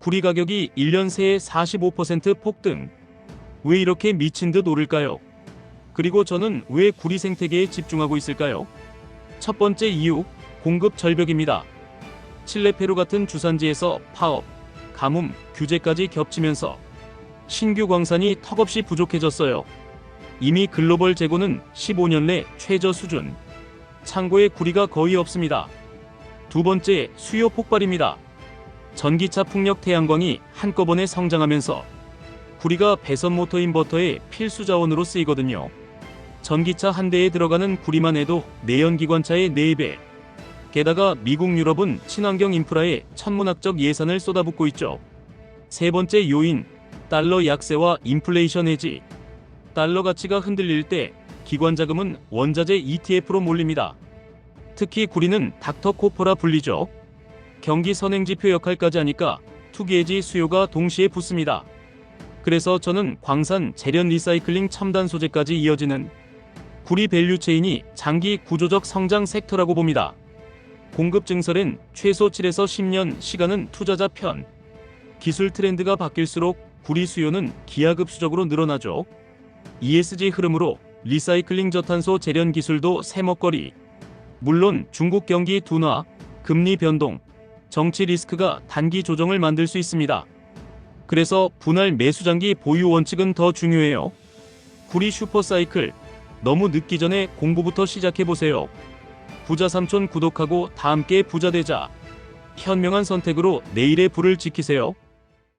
구리 가격이 1년 새에 45% 폭등. 왜 이렇게 미친 듯 오를까요? 그리고 저는 왜 구리 생태계에 집중하고 있을까요? 첫 번째 이유, 공급 절벽입니다. 칠레 페루 같은 주산지에서 파업, 가뭄, 규제까지 겹치면서 신규 광산이 턱없이 부족해졌어요. 이미 글로벌 재고는 15년 내 최저 수준. 창고에 구리가 거의 없습니다. 두 번째, 수요 폭발입니다. 전기차 풍력 태양광이 한꺼번에 성장하면서 구리가 배선 모터 인 버터의 필수 자원으로 쓰이거든요. 전기차 한 대에 들어가는 구리만 해도 내연기관차의 4배. 게다가 미국 유럽은 친환경 인프라에 천문학적 예산을 쏟아붓고 있죠. 세 번째 요인, 달러 약세와 인플레이션 해지. 달러 가치가 흔들릴 때 기관 자금은 원자재 ETF로 몰립니다. 특히 구리는 닥터 코퍼라 불리죠. 경기 선행지표 역할까지 하니까 투기해지 수요가 동시에 붙습니다. 그래서 저는 광산, 재련 리사이클링 첨단 소재까지 이어지는 구리 밸류 체인이 장기 구조적 성장 섹터라고 봅니다. 공급 증설엔 최소 7에서 10년 시간은 투자자 편. 기술 트렌드가 바뀔수록 구리 수요는 기하급수적으로 늘어나죠. ESG 흐름으로 리사이클링 저탄소 재련 기술도 새먹거리. 물론 중국 경기 둔화, 금리 변동, 정치 리스크가 단기 조정을 만들 수 있습니다. 그래서 분할 매수장기 보유 원칙은 더 중요해요. 구리 슈퍼사이클 너무 늦기 전에 공부부터 시작해 보세요. 부자 삼촌 구독하고 다 함께 부자 되자. 현명한 선택으로 내일의 불을 지키세요.